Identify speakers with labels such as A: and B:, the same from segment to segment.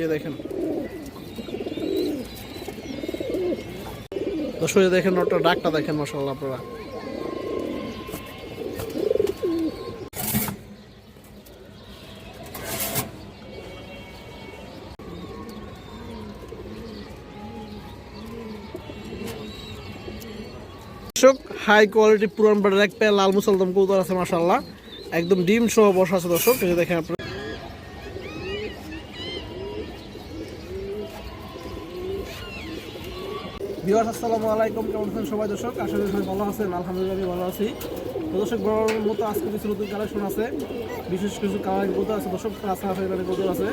A: এই দেখেন। দর্শক দেখেন ওটা ডাকটা দেখেন আপনারা। দর্শক হাই কোয়ালিটি পুরান বাড়ির এক পেয়ে লাল মুসলদম কৌতার আছে মাসাল্লাহ একদম ডিম সহ বসা আছে, দর্শক। দেখেন বিহার আসসালামু আলাইকুম। কেমন আছেন সবাই দর্শক? করি সবাই ভালো আছেন। আলহামদুলিল্লাহ ভালো আছি। দর্শক বড় মতো আজকে কিছু নতুন কালেকশন আছে। বিশেষ কিছু কালারিং কৌতো আছে। দর্শক কাঁচা আছে এবারে কৌতো আছে।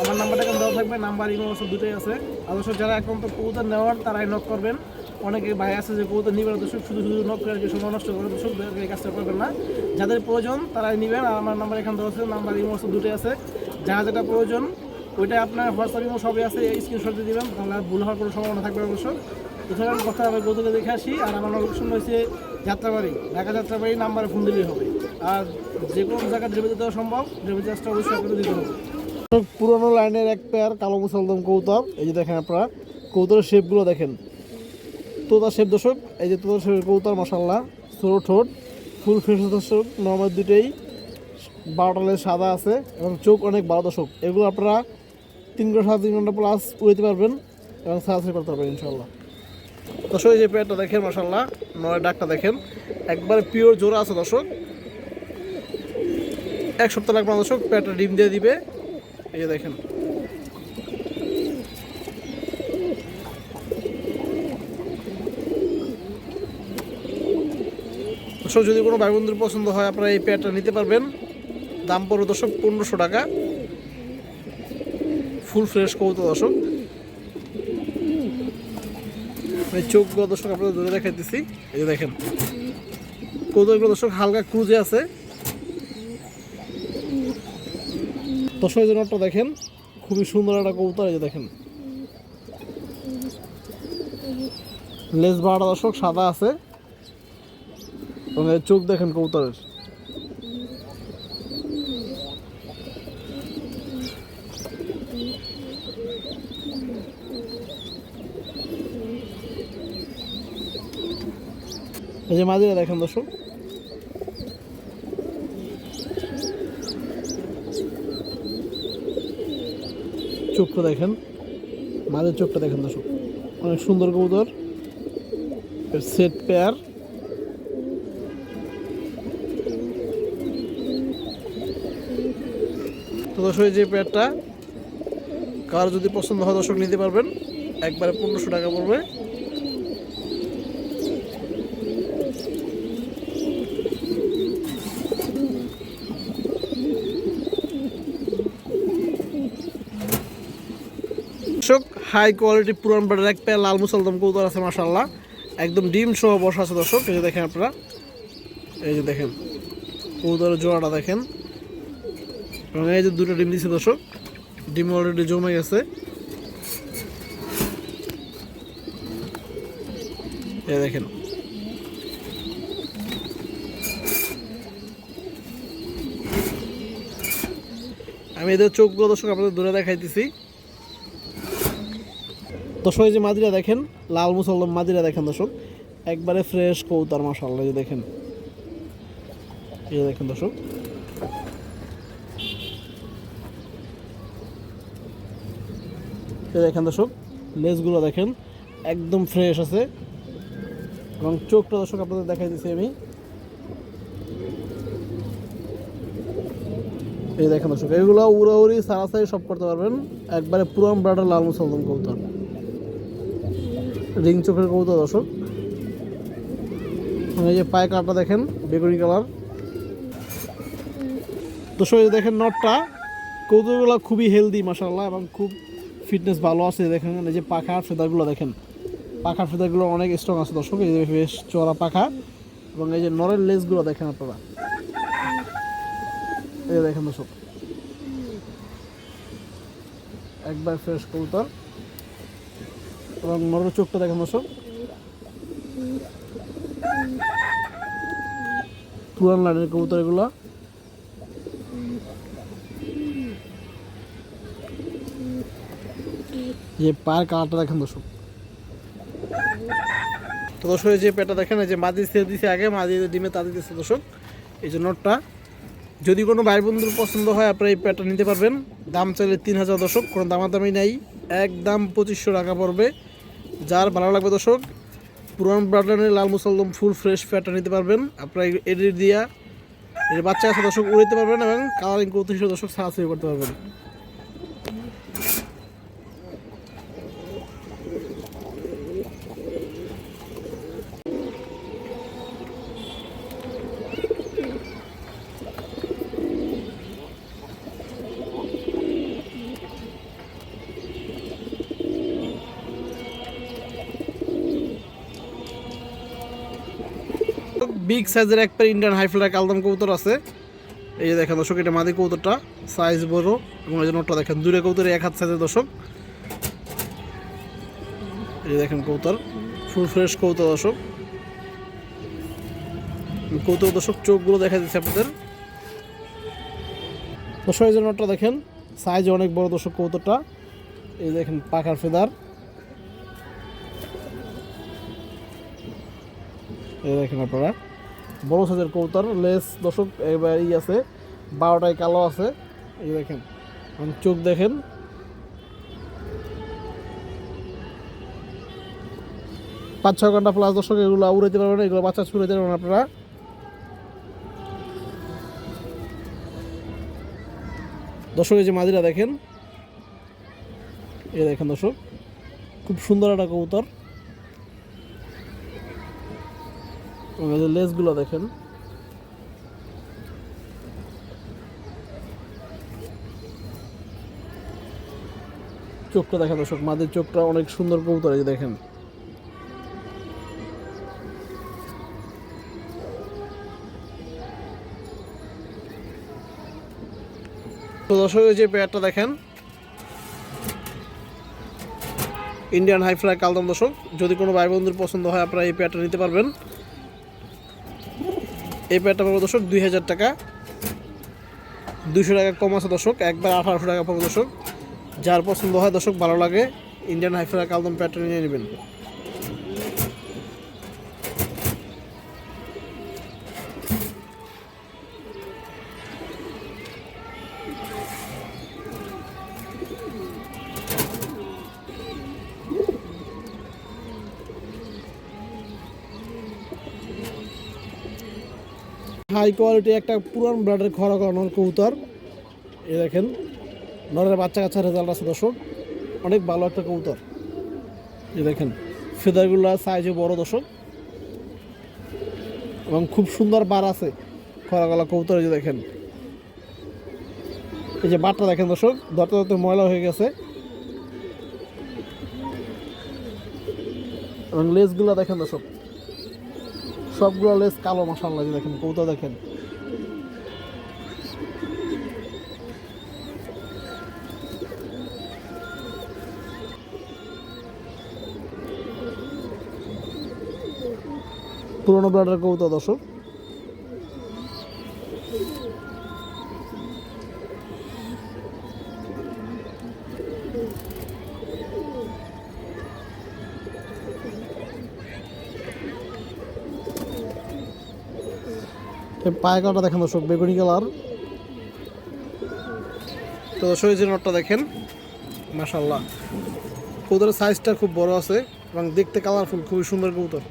A: আমার নাম্বারটা এখন দেওয়া থাকবে। নাম্বার ইমো আছে দুটোই আছে। আর দর্শক, যারা এখন তো কৌতো নেওয়ার, তারাই নক করবেন। অনেকে ভাই আছে যে কৌতো নিবেন দর্শক, শুধু শুধু নক করে সময় নষ্ট করে দর্শক এই কাজটা করবেন না। যাদের প্রয়োজন, তারাই নেবেন। আর আমার নাম্বার এখানে দেওয়া আছে। নাম্বার ইমো আছে দুটোই আছে। যারা যেটা প্রয়োজন ওইটা আপনার হোয়াটসঅ্যাপ ইমো সবই আছে স্ক্রিনশট দিয়ে দিবেন, তাহলে ভুল হওয়ার কোনো সম্ভাবনা থাকবে অবশ্য। এছাড়া কথা আমি গৌতমকে দেখে আসি, আর আমার লোকেশন হয়েছে যাত্রাবাড়ি, ঢাকা যাত্রাবাড়ি নাম্বারে ফোন দিলেই হবে। আর যে কোনো জায়গায় ডেলিভারি দেওয়া সম্ভব ডেলিভারি চার্জটা অবশ্যই আপনাদের দিতে হবে। পুরোনো লাইনের এক পেয়ার কালো মুসলদম কৌতব, এই যে দেখেন আপনারা, কৌতরের শেপগুলো দেখেন। তোতা শেপ দর্শক, এই যে তোতা শেপের কৌতার মশাল্লা ছোটো ঠোঁট ফুল ফেস দর্শক নর্মাল দুটেই বারোটা সাদা আছে, এবং চোখ অনেক বারো দর্শক। এগুলো আপনারা তিন ঘণ্টা সাড়ে তিন ঘণ্টা প্লাস উড়াইতে পারবেন এবং সাহায্য করতে পারবেন ইনশাল্লাহ দর্শক এই যে পেয়ারটা দেখেন মশাল্লাহ নয় ডাকটা দেখেন, একবারে পিওর জোড়া আছে দর্শক। এক সপ্তাহ লাগবে দর্শক পেয়ারটা ডিম দিয়ে দিবে। এই যে দেখেন। দর্শক, যদি কোনো ভাই বন্ধুর পছন্দ হয়, আপনারা এই পেয়ারটা নিতে পারবেন। দাম পড়বে দর্শক পনেরোশো টাকা। ফুল ফ্রেশ কৌতো দর্শক। মানে চোখগুলো দর্শক, আপনাদের দূরে দেখাইতেছি। এই যে দেখেন কৌতুকগুলো দর্শক, হালকা ক্রুজে আছে। দর্শক যে নটটা দেখেন, খুবই সুন্দর একটা কবুতর, এই যে দেখেন। লেজ বাড়া দর্শক, সাদা আছে। চোখ দেখেন কবুতরের। এই যে মাঝিরা দেখেন দর্শক। চোখটা দেখেন। মাঝের চোখটা দেখেন দর্শক। অনেক সুন্দর কবুতর। সেট পেয়ার তো দর্শক, এই যে পেয়ারটা কার যদি পছন্দ হয় দর্শক নিতে পারবেন। একবারে পনেরোশো টাকা পড়বে। দর্শক হাই কোয়ালিটি পুরান বাড়ির এক পেয়ে লাল মুসলদম কৌতর আছে মাসাল্লাহ একদম ডিম সহ বসা আছে দর্শক, এই যে দেখেন আপনারা। এই যে দেখেন কৌতরের জোড়াটা দেখেন। এবং এই যে দুটো ডিম দিচ্ছে দর্শক, ডিম অলরেডি জমে গেছে। এই দেখেন। আমি এদের চোখগুলো দর্শক আপনাদের দূরে দেখাইতেছি। দর্শক এই যে মাদিরা দেখেন, লাল মুসলদম মাদিরা দেখেন দর্শক, একবারে ফ্রেশ কৌতার মাসাল্লাহ যে দেখেন। এই দেখেন দর্শক। দেখেন দর্শক, লেজগুলো দেখেন, একদম ফ্রেশ আছে। এবং চোখটা দর্শক আপনাদের দেখাই দিচ্ছি আমি। এই দেখেন দর্শক, এগুলো উড়াউড়ি, সারাসারি সব করতে পারবেন। একবারে পুরান ব্রাডার লাল মুসলদম কৌতর। রিং চোখের কৌতো দর্শক। এই যে পায়ে কাটা দেখেন, বেগুনি কালার। দর্শক, এই দেখেন নটটা। কৌতুকগুলো খুবই হেলদি মাসাল্লাহ এবং খুব ফিটনেস ভালো আছে। দেখেন, এই যে পাখার ফেদারগুলো দেখেন। পাখার ফেদারগুলো অনেক স্ট্রং আছে দর্শক। এই যে বেশ চড়া পাখা। এবং এই যে নরের লেজগুলো দেখেন আপনারা। এই দেখেন দর্শক। একবার ফ্রেশ কবুতর। এবং নরের চোখটা দেখেন দর্শক। পুরান লাইনের কবুতর এগুলো যে পায়ের কালারটা দেখেন দর্শক। তো দর্শক যে পেটা দেখেন যে মাদি ছেড়ে দিছে আগে, মাদি ডিমে তা দিতেছে দর্শক। এই যে নটটা। যদি কোনো ভাই বন্ধুর পছন্দ হয়, আপনারা এই প্যাটটা নিতে পারবেন। দাম চাইলে তিন হাজার দর্শক, কোনো দামাদামি নেই। একদম পঁচিশশো টাকা পড়বে। যার ভালো লাগবে দর্শক, পুরান ব্রাডলাইনের লাল মুসলদম ফুল ফ্রেশ ফ্যাটটা নিতে পারবেন। আপনার এডিট দিয়া, এর বাচ্চা আছে দর্শক উড়াইতে পারবেন এবং কালারিং করতে দর্শক সাহায্য করতে পারবেন। বিগ সাইজের এক পেয়ার ইন্ডিয়ান হাইফ্লার কালদম কবুতর আছে। এই যে দেখেন দর্শক, এটা মাদি কবুতরটা সাইজ বড় এবং এই যে নোটটা দেখেন দূরে কবুতর এক হাত সাইজের দর্শক। এই দেখেন কবুতর ফুল ফ্রেশ কবুতর দর্শক। কবুতর দর্শক, চোখগুলো দেখা দিচ্ছে আপনাদের। দর্শক, এই যে নোটটা দেখেন সাইজ অনেক বড় দর্শক কবুতরটা। এই দেখেন, পাখার ফেদার। এই দেখেন আপনারা। বড় সাইজের কৌতার লেস দর্শক, এবার ই আছে, বারোটায় কালো আছে। এই দেখেন চোখ দেখেন। পাঁচ, ছয় ঘণ্টা প্লাস দর্শক এগুলো উড়াইতে পারবেন এগুলো বাচ্চা ছুড়াইতে পারবেন আপনারা। দর্শক, এই যে মাদিরা দেখেন, এই দেখেন দর্শক, খুব সুন্দর একটা কবুতর এবং এই যে লেসগুলো দেখেন। চোখটা দেখেন দর্শক মাদের চোখটা অনেক সুন্দর কবুতর, এই দেখেন। তো দর্শক যে পেয়ারটা দেখেন। ইন্ডিয়ান হাইফ্লাই কালদম দর্শক, যদি কোনো ভাই বন্ধুর পছন্দ হয়, আপনারা এই পেয়ারটা নিতে পারবেন। এই প্যাডটা পাবো দর্শক, দুই হাজার টাকা। দুশো টাকা কম আছে দর্শক, একবার আঠারোশো টাকা পাবো দর্শক। যার পছন্দ হয় দর্শক, ভালো লাগে। ইন্ডিয়ান হাইফার কালদম প্যাডটা নিয়ে নেবেন। হাই কোয়ালিটি একটা পুরান ব্লাডের খরা করানোর কবুতর। এই দেখেন নরের বাচ্চা কাচ্চা রেজাল্ট আছে দর্শক। অনেক ভালো একটা কবুতর। এই দেখেন, ফেদারগুলো সাইজে বড় দর্শক। এবং খুব সুন্দর বার আছে খরা গলা কবুতর, এই যে দেখেন। এই যে বারটা দেখেন দর্শক, ধরতে ধরতে ময়লা হয়ে গেছে। এবং লেসগুলো দেখেন দর্শক। সবগুলো লেস কালো মশাল্লা যে দেখেন কৌতা দেখেন। পুরোনো ব্লাডের কৌতা দর্শক। পায়কাটা দেখেন দর্শক, বেগুনি কালার। তো দর্শক নটটা দেখেন মাশাল্লাহ কবুতরের সাইজটা খুব বড় আছে এবং দেখতে কালারফুল খুবই সুন্দর কবুতর।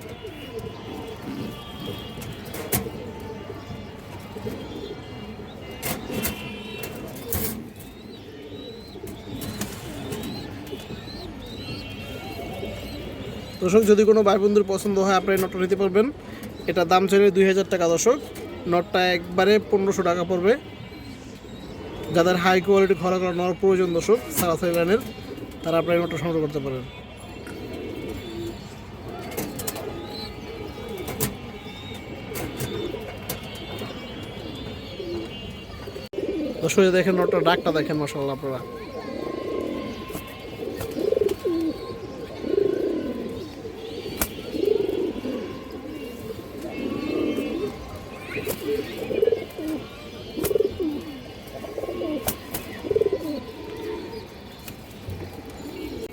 A: দর্শক, যদি কোনো ভাই বন্ধুর পছন্দ হয় আপনি নটটা নিতে পারবেন। এটা দাম চাইলে দুই হাজার টাকা দর্শক। নটটা একবারে পনেরোশো টাকা পড়বে। যাদের হাই কোয়ালিটি খরা করা নেওয়ার প্রয়োজন দর্শক সারাসারি লাইনের তারা আপনার নটটা সংগ্রহ করতে পারেন। দর্শক দেখেন নটটা ডাকটা দেখেন মশাল্লাহ আপনারা।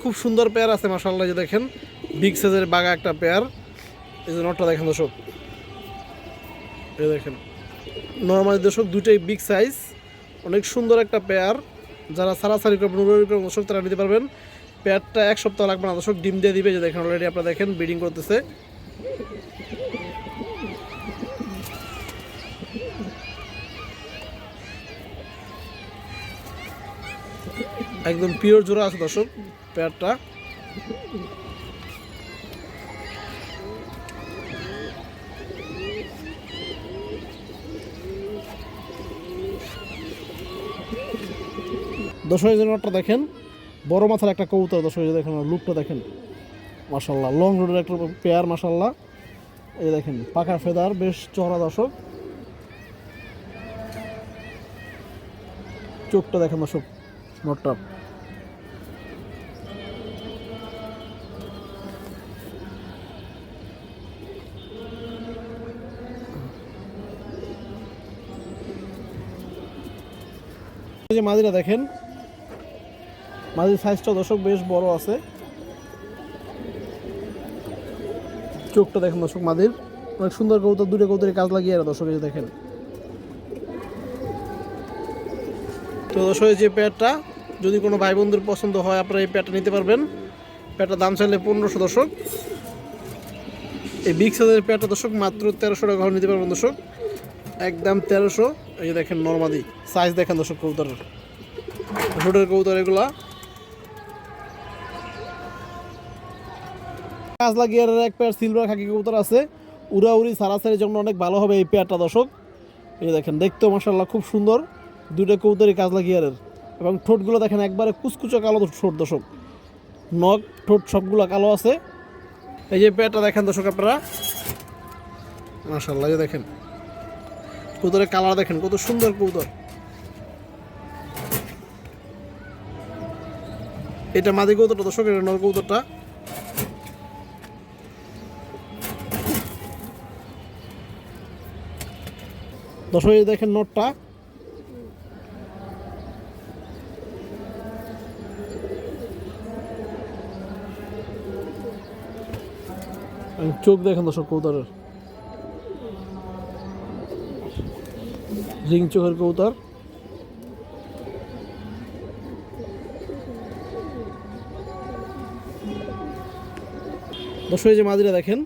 A: খুব সুন্দর পেয়ার আছে মাসাল্লাহ যে দেখেন। বিগ সাইজের বাগা একটা পেয়ার। এই যে নটটা দেখেন দর্শক। এই দেখেন। নর্মালি দর্শক দুটোই বিগ সাইজ অনেক সুন্দর একটা পেয়ার। যারা সারাসারি করবেন করবেন, দর্শক, তারা নিতে পারবেন। পেয়ারটা এক সপ্তাহ লাগবে না, দর্শক, ডিম দিয়ে দিবে যে দেখেন অলরেডি আপনারা দেখেন ব্রিডিং করতেছে। একদম পিওর জোড়া আছে, দর্শক। পেয়ারটা। এই নটটা দেখেন। বড় মাথার একটা কবুতর দর্শক এই দেখেন লুকটা দেখেন। মাসাল্লাহ লং রোডের একটা পেয়ার মাসাল্লাহ এই দেখেন, পাকা ফেদার, বেশ চড়া দর্শক। চোখটা দেখেন দর্শক নটটা এই যে মাদিরা দেখেন, মাদির সাইজটা দর্শক বেশ বড় আছে। চোখটা দেখেন দর্শক মাদির। অনেক সুন্দর কৌতর দূরে কৌতরে কাজ লাগিয়ে দর্শক এই দেখেন। তো দর্শক যে প্যাডটা যদি কোনো ভাই বন্ধুর পছন্দ হয়, আপনারা এই প্যাডটা নিতে পারবেন। প্যাডটার দাম চাইলে পনেরোশো দর্শক। এই বিগ সাইজের প্যাডটা দর্শক মাত্র তেরোশো টাকা নিতে পারবেন দর্শক। একদম তেরোশো। এই দেখেন নর্মাদি। সাইজ দেখেন দর্শক, কবুতরের। রোডের কবুতর এগুলা। কাজ লাগিয়ে এক পেয়ার সিলভার খাকি কবুতর আছে। উড়াউড়ি সারাসারির জন্য অনেক ভালো হবে এই পেয়ারটা দর্শক। এই দেখেন, দেখতেও মাসাল্লাহ খুব সুন্দর। দুটো কবুতরই কাজ লাগিয়ারের এবং ঠোঁটগুলো দেখেন একবারে কুচকুচো কালো ঠোঁট দর্শক। নখ, ঠোঁট সবগুলো কালো আছে। এই যে পেয়ারটা দেখেন দর্শক আপনারা। মাসাল্লাহ দেখেন। কবুতরের কালার দেখেন, কত সুন্দর কবুতর। এটা মাদি কবুতরটা দর্শক এটা নর কবুতরটা। দর্শক দেখেন নোটটা। চোখ দেখেন দর্শক কবুতরের। রিং চোখের কবুতর। দর্শক যে মাদিরা দেখেন,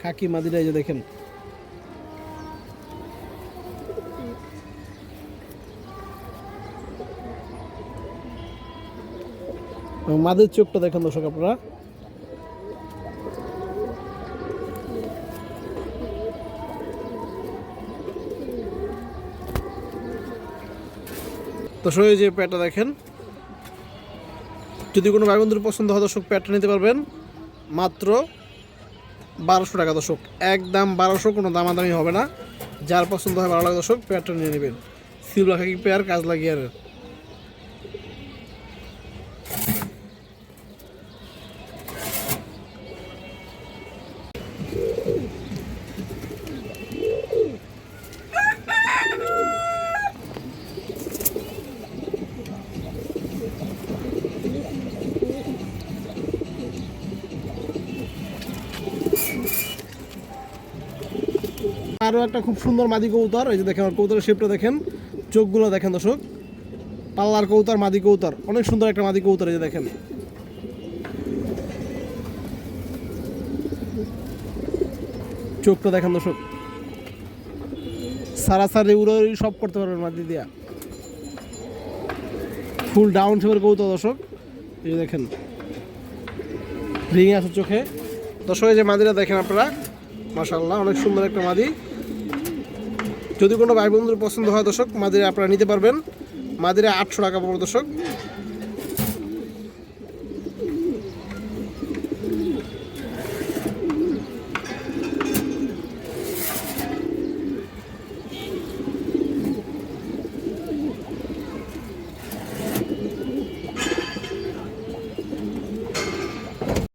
A: খাকি মাদিরা, এই যে দেখেন। মাদের চোখটা দেখেন দর্শক আপনারা। দর্শক এই যে প্যাটটা দেখেন, যদি কোনো ভাই বন্ধুর পছন্দ হয় দর্শক প্যাটটা নিতে পারবেন, মাত্র বারোশো টাকা দর্শক। একদম বারোশো, কোনো দামাদামি হবে না। যার পছন্দ হয় বারো টাকা দর্শক, প্যাটটা নিয়ে নেবেন। সিলভার কি পেয়ার কাজ লাগিয়ে আরও একটা খুব সুন্দর মাদি কবুতর, এই যে দেখেন আমার কবুতরের শেপটা দেখেন, চোখগুলো দেখেন দর্শক, পাল্লার কবুতর, মাদি কবুতর, অনেক সুন্দর একটা মাদি কবুতর এই যে দেখেন। চোখটা দেখেন দর্শক। সারাসারি উড়ি সব করতে পারবেন মাদি দিয়া। ফুল ডাউন শেপের কবুতর দর্শক, এই দেখেন। রিং আছে চোখে। দর্শক, এই যে মাদিরা দেখেন আপনারা মাশাল্লাহ অনেক সুন্দর একটা মাদি। যদি কোনো ভাই বন্ধুর পছন্দ হয় দর্শক, মাদিরা আপনারা নিতে পারবেন। মাদিরা আটশো টাকা পড়বে দর্শক।